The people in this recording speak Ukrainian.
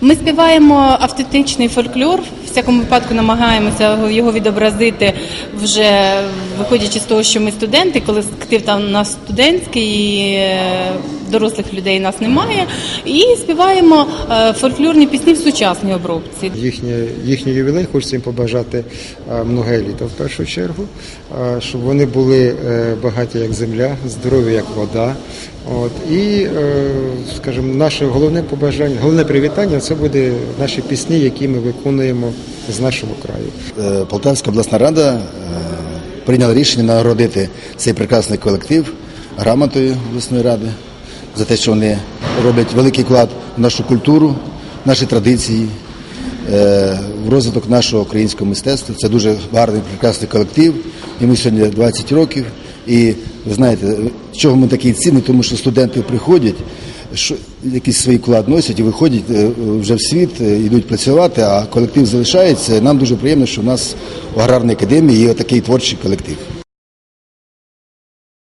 Ми співаємо автентичний фольклор. В всякому випадку намагаємося його відобразити вже виходячи з того, що ми студенти, колектив там у нас студентський, і е, дорослих людей нас немає. І співаємо е, фольклорні пісні в сучасній обробці. Їхній, їхній ювілей хочеться їм побажати е, многе літа в першу чергу, щоб вони були багаті як земля, здорові як вода. От, і, е, скажімо, наше головне побажання, головне привітання це буде наші пісні, які ми виконуємо з нашого краю. Е, Полтавська обласна рада е, прийняла рішення нагородити цей прекрасний колектив грамотою обласної ради за те, що вони роблять великий вклад в нашу культуру, в наші традиції, в розвиток нашого українського мистецтва. Це дуже гарний, прекрасний колектив. Йому сьогодні 20 років. І ви знаєте, чого ми такі ціни, тому що студенти приходять, що якийсь свій вклад носять і виходять е, вже в світ, е, йдуть працювати, а колектив залишається. Нам дуже приємно, що в нас в аграрній академії є такий творчий колектив.